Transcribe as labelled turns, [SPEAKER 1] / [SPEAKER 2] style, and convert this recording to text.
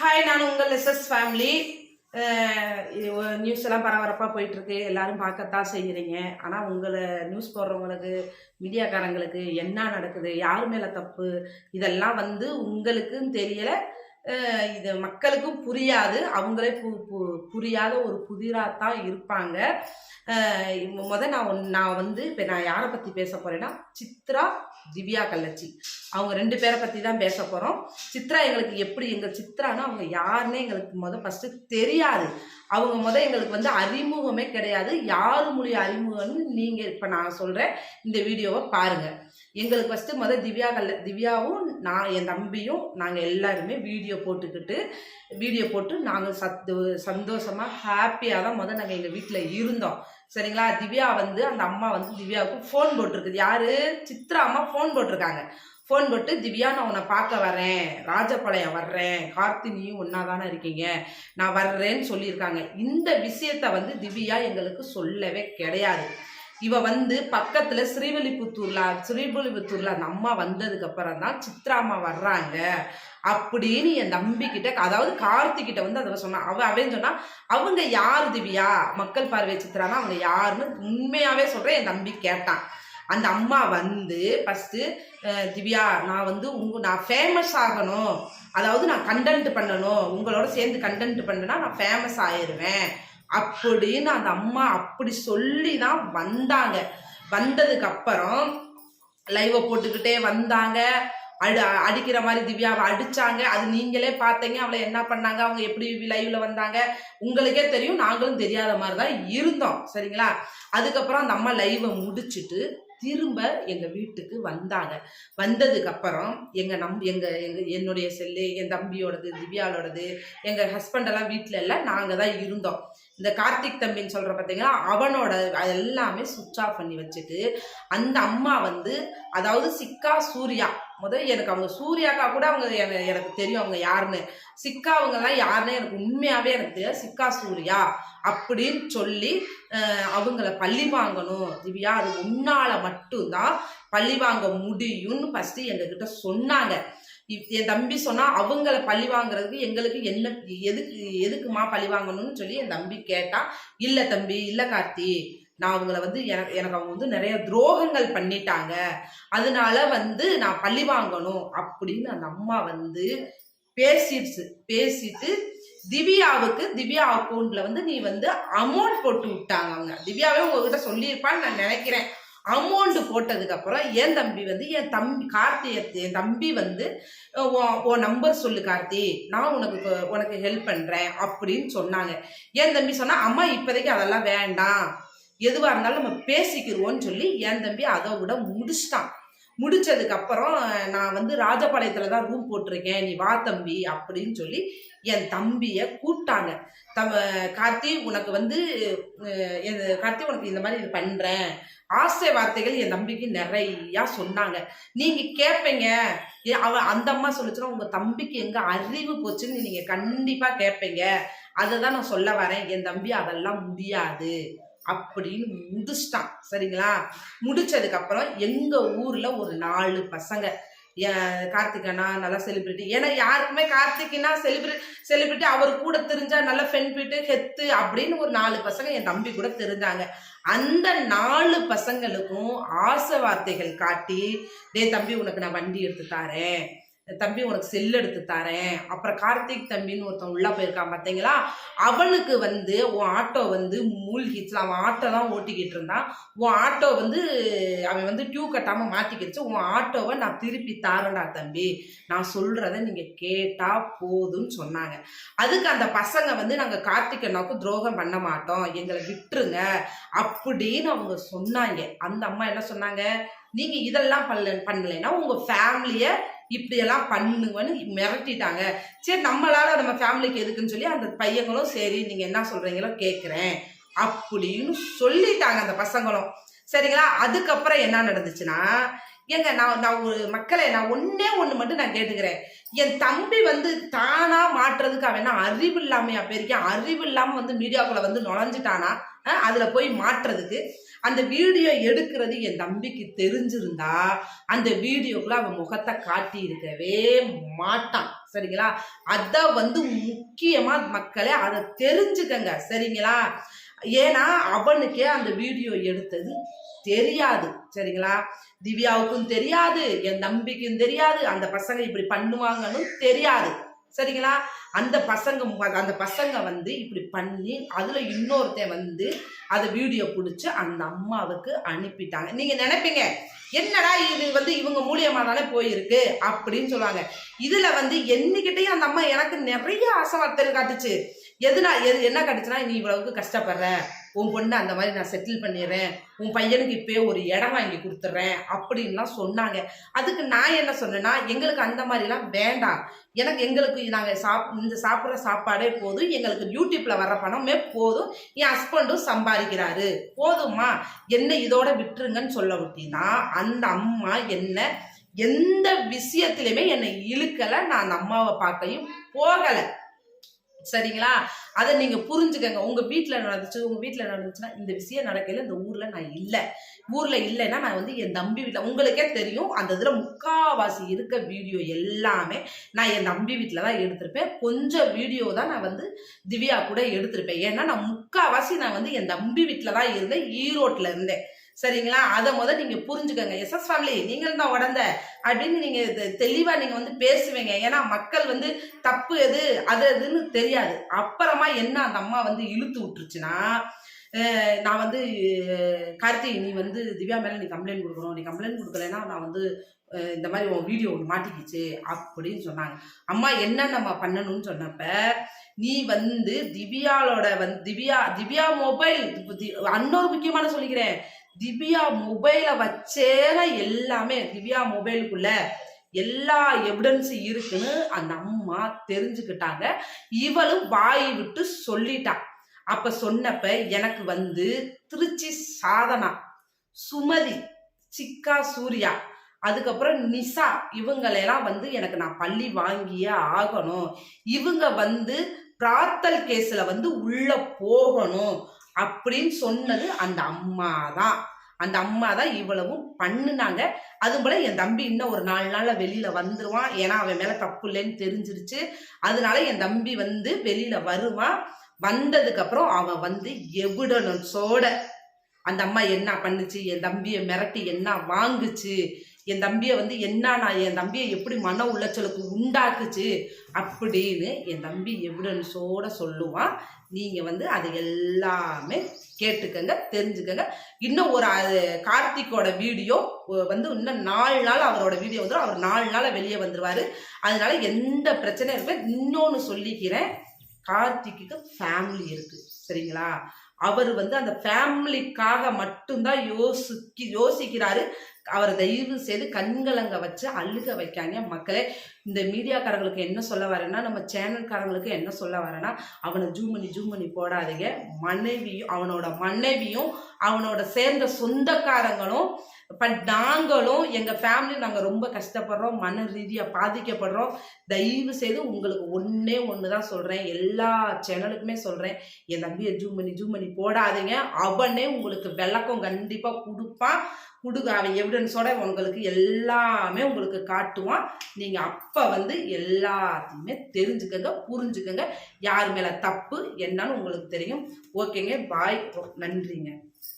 [SPEAKER 1] Hi நான் உங்கள் SS family news எல்லாம் பரபரப்பாக போயிட்டுருக்கு. எல்லாரும் பார்க்கத்தான் செய்கிறீங்க ஆனால் உங்களை நியூஸ் போடுறவங்களுக்கு மீடியாக்காரங்களுக்கு என்ன நடக்குது? யார் மேலே தப்பு? இதெல்லாம் வந்து உங்களுக்கும் தெரியலை. இது மக்களுக்கும் புரியாது. அவங்களே பு பு- புரியாத ஒரு புதிராக தான் இருப்பாங்க முத நான் ஒன்- நான் வந்து இப்போ நான் யாரை பற்றி பேச போகிறேன்னா சித்ரா திவ்யா கல்லச்சி அவங்க ரெண்டு பேரை பற்றி தான் பேச போகிறோம் சித்ரா எங்களுக்கு எப்படி எங்கள் சித்ரானா அவங்க யாருன்னே எங்களுக்கு முதல் ஃபஸ்ட்டு தெரியாது. அவங்க முத எங்களுக்கு வந்து அறிமுகமே கிடையாது. யார் மொழி அறிமுகம்னு நீங்கள் இப்போ நான் சொல்கிறேன் இந்த வீடியோவை பாருங்கள் எங்களுக்கு ஃபஸ்ட்டு முத திவ்யா கல்ல திவ்யாவும் நான் என் தம்பியும் நாங்கள் எல்லாருமே வீடியோ போட்டுக்கிட்டு வீடியோ போட்டு நாங்கள் சத்து சந்தோஷமாக ஹாப்பியாக தான் முதல் நாங்கள் எங்கள் வீட்டில் இருந்தோம். சரிங்களா? திவ்யா வந்து அந்த அம்மா வந்து திவ்யாவுக்கு ஃபோன் போட்டிருக்குது. யார்? சித்ரா அம்மா ஃபோன் போட்டிருக்காங்க. ஃபோன் போட்டு திவ்யா நான் உன்னை பார்க்க வரேன் ராஜபாளையம் வர்றேன். கார்த்தினியும் ஒன்றா தானே இருக்கீங்க. நான் வர்றேன்னு சொல்லியிருக்காங்க. இந்த விஷயத்த வந்து திவ்யா எங்களுக்கு சொல்லவே கிடையாது. இவ வந்து பக்கத்துல ஸ்ரீவில்லிபுத்தூர்ல ஸ்ரீவில்லிபுத்தூர்ல அந்த அம்மா வந்ததுக்கு அப்புறம் தான் சித்ரா அம்மா வர்றாங்க அப்படின்னு என் நம்பிக்கிட்ட அதாவது கார்த்திகிட்ட வந்து அதை சொன்னா அவ அவன் சொன்னா அவங்க யார் திவ்யா? மக்கள் பார்வை சித்ரானா? அவங்க யாருன்னு உண்மையாவே சொல்றேன். என் தம்பி கேட்டான். அந்த அம்மா வந்து ஃபஸ்ட்டு திவ்யா நான் வந்து உங்க நான் ஃபேமஸ் ஆகணும். அதாவது நான் கண்டென்ட் பண்ணணும். உங்களோட சேர்ந்து கண்டென்ட் பண்ணனா நான் ஃபேமஸ் ஆயிடுவேன் அப்படின்னு அந்த அம்மா அப்படி சொல்லி தான் வந்தாங்க. வந்ததுக்கு அப்புறம் லைவை போட்டுக்கிட்டே வந்தாங்க. அடு அடிக்கிற மாதிரி திவ்யாவை அடிச்சாங்க. அது நீங்களே பார்த்தீங்க. அவளை என்ன பண்ணாங்க? அவங்க எப்படி லைவ்ல வந்தாங்க? உங்களுக்கே தெரியும். நாங்களும் தெரியாத மாதிரி தான் இருந்தோம். சரிங்களா? அதுக்கப்புறம் அந்த அம்மா லைவை முடிச்சுட்டு திரும்ப எங்கள் வீட்டுக்கு வந்தாங்க. வந்ததுக்கு அப்புறம் நம் எங்கள் எங்கள் என்னுடைய செல்லு என் தம்பியோடது திவ்யாலோடது எங்கள் ஹஸ்பண்டெல்லாம் வீட்டில் எல்லாம் நாங்கள் தான் இருந்தோம். இந்த கார்த்திக் தம்பின்னு சொல்கிற பார்த்தீங்கன்னா அவனோட எல்லாமே சுவிட்ச் ஆஃப் பண்ணி வச்சுட்டு அந்த அம்மா வந்து அதாவது சிக்கா சூர்யா முதல் எனக்கு அவங்க சூர்யாக்கா கூட அவங்க எனக்கு தெரியும் அவங்க யாருன்னு. சிக்கா அவங்கெல்லாம் யாருன்னு எனக்கு உண்மையாகவே எனக்கு தெரியாது. சிக்கா சூர்யா அப்படின்னு சொல்லி அவங்கள பள்ளி வாங்கணும். திவ்யா அது உன்னால் மட்டும்தான் பள்ளி வாங்க முடியும்னு ஃபஸ்ட்டு எங்ககிட்ட சொன்னாங்க. இப்- என் தம்பி சொன்னால் அவங்கள பழி வாங்குறதுக்கு எங்களுக்கு என்ன எதுக்கு எதுக்குமா பழி வாங்கணும்னு சொல்லி என் தம்பி கேட்டான் இல்லை தம்பி இல்லை கார்த்தி நான் அவங்கள வந்து எனக்கு எனக்கு அவங்க வந்து நிறைய துரோகங்கள் பண்ணிட்டாங்க. அதனால வந்து நான் பழி வாங்கணும் அப்படின்னு அந்த அம்மா வந்து பேசிடுச்சு. பேசிட்டு திவ்யாவுக்கு திவ்யா அக்கௌண்ட்ல வந்து நீ வந்து அமௌண்ட் போட்டு விட்டாங்க அவங்க. திவ்யாவே உங்ககிட்ட சொல்லியிருப்பான்னு நான் நினைக்கிறேன். அமௌண்ட் போட்டதுக்கு அப்புறம் என் தம்பி வந்து என் தம்பி கார்த்தி என் தம்பி வந்து உன் நம்பர் சொல்லு கார்த்தி. நான் உனக்கு உனக்கு ஹெல்ப் பண்றேன் அப்படின்னு சொன்னாங்க. என் தம்பி சொன்னா அம்மா இப்போதைக்கு அதெல்லாம் வேண்டாம். எதுவா இருந்தாலும் நம்ம பேசிக்கிருவோம்னு சொல்லி என் தம்பி அதை விட முடிச்சிட்டான். முடிச்சதுக்கு அப்புறம் நான் வந்து ராஜபாளையத்துல தான் ரூம் போட்டிருக்கேன் நீ வா தம்பி அப்படின்னு சொல்லி என் தம்பிய கூப்பிட்டாங்க. தவ கார்த்தி உனக்கு வந்து கார்த்தி உனக்கு இந்த மாதிரி இது பண்றேன். ஆசை வார்த்தைகள் என் தம்பிக்கு நிறையா சொன்னாங்க. நீங்க கேட்பீங்க அவ அந்த அம்மா சொல்லிச்சுன்னா உங்க தம்பிக்கு எங்க அறிவு போச்சுன்னு நீங்க கண்டிப்பா கேட்பீங்க அதை தான் நான் சொல்ல வரேன். என் தம்பி அதெல்லாம் முடியாது. அப்படின்னு முடிச்சிட்டான். சரிங்களா? முடிச்சதுக்கு அப்புறம் எங்க ஊர்ல ஒரு நாலு பசங்க. ஏன் கார்த்திகனா நல்லா செலிபிரிட்டி ஏன்னா யாருக்குமே கார்த்திக்னா செலிபிரிட்டி செலிபிரிட்டி அவர் கூட தெரிஞ்சா நல்ல ஃபென்பிட்டு ஹெத்து அப்படின்னு ஒரு நாலு பசங்க என் தம்பி கூட தெரிஞ்சாங்க. அந்த நாலு பசங்களுக்கும் ஆசை வார்த்தைகள் காட்டி டே தம்பி உனக்கு நான் வண்டி எடுத்து தாரேன். தம்பி உனக்கு செல் எடுத்து தரேன். அப்புறம் கார்த்திக் தம்பின்னு ஒருத்தன் உள்ளே போயிருக்கான் பார்த்தீங்களா? அவனுக்கு வந்து உன் ஆட்டோ வந்து மூழ்கிச்சு அவன் ஆட்டோ தான் ஓட்டிக்கிட்டு இருந்தான். உன் ஆட்டோ வந்து அவன் வந்து டியூ கட்டாமல் மாற்றிக்கிடுச்சு உன் ஆட்டோவை நான் திருப்பி தாரேன்டா தம்பி. நான் சொல்கிறத நீங்கள் கேட்டால் போதும்னு சொன்னாங்க. அதுக்கு அந்த பசங்க வந்து நாங்கள் கார்த்திக் அண்ணாவுக்கு துரோகம் பண்ண மாட்டோம். எங்களை விட்டுருங்க. அப்படின்னு அவங்க சொன்னாங்க. அந்த அம்மா என்ன சொன்னாங்க? நீங்கள் இதெல்லாம் பண்ணல பண்ணலைன்னா உங்கள் ஃபேமிலியை இப்படியெல்லாம் பண்ணுங்கன்னு மிரட்டிட்டாங்க. சரி நம்மளால நம்ம ஃபேமிலிக்கு எதுக்குன்னு சொல்லி அந்த பையங்களும் சரி நீங்கள் என்ன சொல்கிறீங்களோ கேட்குறேன் அப்படின்னு சொல்லிட்டாங்க அந்த பசங்களும். சரிங்களா? அதுக்கப்புறம் என்ன நடந்துச்சுன்னா ஏங்க நான் நான் ஒரு மக்களை நான் ஒன்னே ஒன்று மட்டும் நான் கேட்டுக்கிறேன். என் தம்பி வந்து தானா மாற்றுறதுக்கு அவன் என்ன அறிவு இல்லாமையா போயிருக்கேன்? அறிவு இல்லாமல் வந்து மீடியாக்குள்ள வந்து நுழைஞ்சிட்டானா? அதில் போய் மாட்டுறதுக்கு அந்த வீடியோ எடுக்கிறது என் தம்பிக்கு தெரிஞ்சிருந்தா அந்த வீடியோக்குள்ள அவன் முகத்தை காட்டி இருக்கவே மாட்டான். சரிங்களா? அதை வந்து முக்கியமா மக்களே அதை தெரிஞ்சுக்கங்க. சரிங்களா? ஏன்னா அவனுக்கே அந்த வீடியோ எடுத்தது தெரியாது. சரிங்களா? திவ்யாவுக்கும் தெரியாது என் தம்பிக்கும் தெரியாது அந்த பசங்க இப்படி பண்ணுவாங்கன்னு தெரியாது. சரிங்களா? அந்த பசங்க அந்த பசங்க வந்து இப்படி பண்ணி அதில் இன்னொருத்தன் வந்து அதை வீடியோ பிடிச்சி அந்த அம்மாவுக்கு அனுப்பிட்டாங்க. நீங்கள் நினைப்பீங்க என்னடா இது வந்து இவங்க மூலியமா தானே போயிருக்கு? அப்படின்னு சொல்லுவாங்க. இதில் வந்து என்னைக்கிட்டையும் அந்த அம்மா எனக்கு நிறைய ஆசைவார்த்தைகள் காட்டுச்சு. எதுனா எது என்ன காட்டுச்சுன்னா நீ இவ்வளவுக்கு கஷ்டப்படுற. உன் பொண்ணு அந்த மாதிரி நான் செட்டில் பண்ணிடுறேன் உன் பையனுக்கு இப்பயே ஒரு இடம் வாங்கி கொடுத்துட்றேன் அப்படின்லாம் சொன்னாங்க. அதுக்கு நான் என்ன சொன்னேன்னா எங்களுக்கு அந்த மாதிரிலாம் வேண்டாம். எனக்கு எங்களுக்கு நாங்கள் சாப் இந்த சாப்பிட்ற சாப்பாடே போதும். எங்களுக்கு யூடியூப்பில் வர்ற பணமே போதும். என் ஹஸ்பண்டும் சம்பாதிக்கிறாரு. போதுமா என்ன இதோட விட்டுருங்கன்னு சொல்ல விட்டீங்கன்னா அந்த அம்மா என்ன எந்த விஷயத்துலையுமே என்னை இழுக்கலை. நான் அந்த அம்மாவை பார்க்கையும் போகலை. சரிங்களா? அதை நீங்க புரிஞ்சுக்கங்க. உங்க வீட்டுல நடந்துச்சு உங்க வீட்டுல நடந்துச்சுன்னா இந்த விஷயம் நடக்கையில இந்த ஊர்ல நான் இல்லை. ஊர்ல இல்லைன்னா நான் வந்து என் தம்பி வீட்டில் உங்களுக்கே தெரியும் அந்த இதுல முக்காவாசி இருக்க வீடியோ எல்லாமே நான் என் தம்பி வீட்டில் தான் எடுத்திருப்பேன். கொஞ்சம் வீடியோ தான் நான் வந்து திவ்யா கூட எடுத்திருப்பேன். ஏன்னா நான் முக்காவாசி நான் வந்து என் தம்பி வீட்டில் தான் இருந்தேன் ஈரோட்ல இருந்தேன். சரிங்களா? அதை முத நீங்க புரிஞ்சுக்கங்க. எஸ்எஸ் ஃபேமிலி நீங்கள் தான் உடந்த. அப்படின்னு நீங்க தெ- தெளிவா நீங்க வந்து பேசுவீங்க. ஏன்னா மக்கள் வந்து தப்பு எது அது எதுன்னு தெரியாது. அப்புறமா என்ன அந்த அம்மா வந்து இழுத்து விட்டுருச்சுன்னா நான் வந்து கார்த்திகை நீ வந்து திவ்யா மேல நீ கம்ப்ளைண்ட் கொடுக்கணும். நீ கம்ப்ளைண்ட் கொடுக்கலன்னா நான் வந்து இந்த மாதிரி உன் வீடியோ ஒன்று மாட்டிக்கிச்சு அப்படின்னு சொன்னாங்க. அம்மா என்ன நம்ம பண்ணணும்னு சொன்னப்ப நீ வந்து திவ்யாலோட வந்து திவ்யா திவ்யா மொபைல் இன்னொரு முக்கியமான சொல்லிக்கிறேன். திவ்யா மொபைலை வச்சேன எல்லாமே திவ்யா மொபைலுக்குள்ள எல்லா எவிடன்ஸும் இருக்குன்னு அந்த அம்மா தெரிஞ்சுக்கிட்டாங்க. இவளும் வாய் விட்டு சொல்லிட்டா. அப்ப சொன்னப்ப எனக்கு வந்து திருச்சி சாதனா சுமதி சிக்கா சூர்யா அதுக்கப்புறம் நிசா இவங்களெல்லாம் வந்து எனக்கு நான் பள்ளி வாங்கியே ஆகணும். இவங்க வந்து பிரார்த்தல் கேஸில் வந்து உள்ள போகணும். அப்படின்னு சொன்னது அந்த அம்மா தான் அந்த அம்மா தான் இவ்வளவும் பண்ணுனாங்க. அது போல என் தம்பி இன்னும் ஒரு நாலு நாள்ல வெளியில வந்துருவான். ஏன்னா அவன் மேல தப்பு இல்லைன்னு தெரிஞ்சிருச்சு. அதனால என் தம்பி வந்து வெளியில வருவான். வந்ததுக்கு அப்புறம் அவன் வந்து சோட. அந்த அம்மா என்ன பண்ணுச்சு? என் தம்பியை மிரட்டி என்ன வாங்குச்சு? என் தம்பியை வந்து என்ன நான் என் தம்பியை எப்படி மன உளைச்சலுக்கு உண்டாக்குச்சு அப்படின்னு என் தம்பி எவிடன்ஸோட சொல்லுவான். நீங்கள் வந்து அதை எல்லாமே கேட்டுக்கங்க தெரிஞ்சுக்கங்க. இன்னும் ஒரு அது கார்த்திக்கோட வீடியோ வந்து இன்னும் நாலு நாள் அவரோட வீடியோ வந்துடும் அவர் நாலு நாள் வெளியே வந்துடுவார் அதனால எந்த பிரச்சனையும் இருக்கு இன்னொன்று சொல்லிக்கிறேன். கார்த்திக்கு ஃபேமிலி இருக்குது சரிங்களா? அவர் வந்து அந்த ஃபேமிலிக்காக மட்டும்தான் யோசிக்கி யோசிக்கிறாரு. அவரை தயவு செய்து கண்கலங்க வச்சு அழுக வைக்காங்க மக்களே இந்த மீடியாக்காரங்களுக்கு என்ன சொல்ல வரேன்னா நம்ம சேனல்காரங்களுக்கு என்ன சொல்ல வரேன்னா அவனை ஜூம் பண்ணி ஜூம் பண்ணி போடாதீங்க. மனைவியும் அவனோட மனைவியும் அவனோட சேர்ந்த சொந்தக்காரங்களும் பட் நாங்களும் எங்கள் ஃபேமிலி நாங்கள் ரொம்ப கஷ்டப்படுறோம் மன ரீதியாக பாதிக்கப்படுறோம். தயவு செய்து உங்களுக்கு ஒன்றே ஒன்று தான் சொல்கிறேன் எல்லா சேனலுக்குமே சொல்கிறேன் என் தம்பியை ஜூம் பண்ணி ஜூம் பண்ணி போடாதீங்க. அவனே உங்களுக்கு விளக்கம் கண்டிப்பாக கொடுப்பான். கொடுக்க அவன் எவிடன்ஸோட உங்களுக்கு எல்லாமே உங்களுக்கு காட்டுவான். நீங்கள் அப் அப்போ வந்து எல்லாத்தையுமே தெரிஞ்சுக்கங்க புரிஞ்சுக்கங்க. யார் மேலே தப்பு என்னன்னு உங்களுக்கு தெரியும். ஓகேங்க பாய். நன்றிங்க.